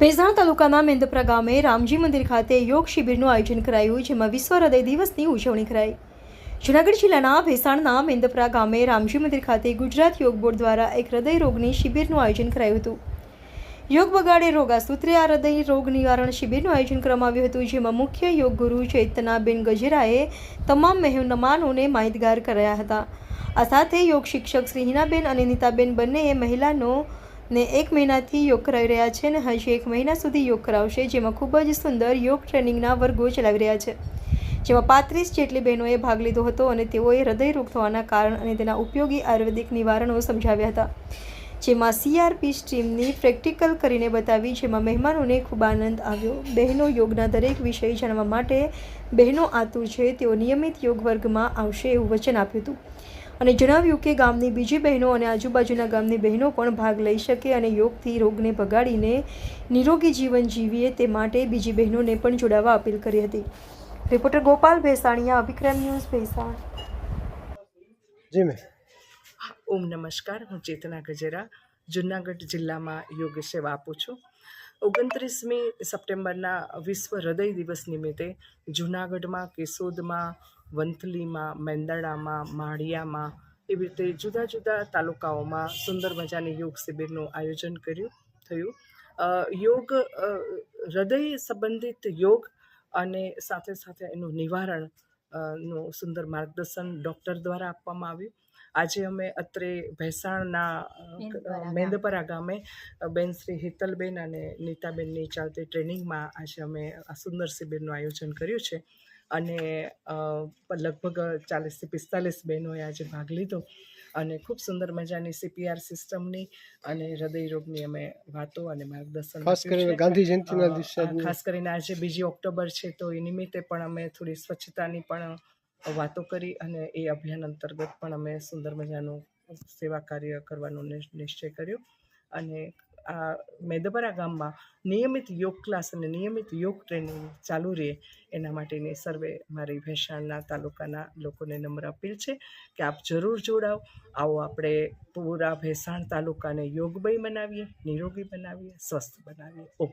ભેસાણ તાલુકાના મેંદપરા ગામે રામજી મંદિર ખાતે યોગ શિબિરનું આયોજન કરાયું, જેમાં વિશ્વ હૃદય દિવસની ઉજવણી કરાઈ. જૂનાગઢ જિલ્લાના ભેસાણના મેંદપરા ગામે રામજી મંદિર ખાતે ગુજરાત યોગ બોર્ડ દ્વારા એક હૃદય રોગની શિબિરનું આયોજન કરાયું હતું. યોગ બગાડે રોગાસૂત્રે આ હૃદય રોગ નિવારણ શિબિરનું આયોજન કરવામાં આવ્યું હતું, જેમાં મુખ્ય યોગ ગુરુ ચૈતનાબેન ગજેરાએ તમામ મહેમાનોને માહિતગાર કર્યા હતા. આ સાથે યોગ શિક્ષક શ્રી હિનાબેન અને નીતાબેન બંનેએ મહિલાનો ને એક મહિનાથી યોગ કરાવી રહ્યા છે અને હજી એક મહિના સુધી યોગ કરાવશે, જેમાં ખૂબ જ સુંદર યોગ ટ્રેનિંગના વર્ગો ચલાવી રહ્યા છે. જેમાં પાંત્રીસ જેટલી બહેનોએ ભાગ લીધો હતો અને તેઓએ હૃદય રોગ થવાના કારણ અને તેના ઉપયોગી આયુર્વેદિક નિવારણો સમજાવ્યા હતા. જેમાં સીઆરપી સ્ટ્રીમની પ્રેક્ટિકલ કરીને બતાવી, જેમાં મહેમાનોને ખૂબ આનંદ આવ્યો. બહેનો યોગના દરેક વિષય જાણવા માટે બહેનો આતુર છે, તેઓ નિયમિત યોગ વર્ગમાં આવશે એવું વચન આપ્યું હતું. અને જણાવ્યું કે ગામની બીજી બહેનો અને આજુબાજુના ગામની બહેનો પણ ભાગ લઈ શકે અને યોગથી રોગને ભગાડીને નિરોગી જીવન જીવીએ તે માટે બીજી બહેનોને પણ જોડાવા અપીલ કરી હતી. Reporter Gopal Bhesaniya Abhikram news Bhesan. જી મેં ઓમ નમસ્કાર હું ચેતના ગજેરા જુનાગઢ જિલ્લામાં યોગ સેવા આપું છું. ઓગણત્રીસમી સપ્ટેમ્બરના વિશ્વ હૃદય દિવસ નિમિત્તે જુનાગઢમાં કેશોદમાં વંથલીમાં મેંદરડામાં માળિયામાં એવી રીતે જુદા જુદા તાલુકાઓમાં સુંદર મજાની યોગ શિબિરનું આયોજન કર્યું થયું. યોગ હૃદય સંબંધિત યોગ અને સાથે સાથે એનું નિવારણનું સુંદર માર્ગદર્શન ડૉક્ટર દ્વારા આપવામાં આવ્યું. આજે અમે અત્રે ભેસાણના મેંદપરા ગામે. બેન શ્રી હિતલબેન અને નીતાબેનની ચાલતી ટ્રેનિંગમાં આજે અમે આ સુંદર શિબિરનું આયોજન કર્યું છે. અને લગભગ ચાલીસથી પિસ્તાલીસ બહેનોએ આજે ભાગ લીધો. અને ખૂબ સુંદર મજાની સીપીઆર સિસ્ટમની અને હૃદય રોગની અમે વાતો અને માર્ગદર્શન ખાસ કરીને ગાંધી જયંતિના દિવસે ખાસ કરીને આજે બીજી ઓક્ટોબર છે તો એ નિમિત્તે પણ અમે થોડી સ્વચ્છતાની પણ વાતો કરી અને એ અભિયાન અંતર્ગત પણ અમે સુંદર મજાનું સેવા કાર્ય કરવાનો નિશ- નિશ્ચય કર્યો. અને આ મેદપરા ગામમાં નિયમિત યોગ ક્લાસ અને નિયમિત યોગ ટ્રેનિંગ ચાલુ રહે એના માટેની સર્વે મારી ભેસાણના તાલુકાના લોકોને નમ્ર અપીલ છે કે આપ જરૂર જોડાઓ આવો આપણે પૂરા ભેસાણ તાલુકાને યોગમય બનાવીએ, નિરોગી બનાવીએ, સ્વસ્થ બનાવીએ. ઓમ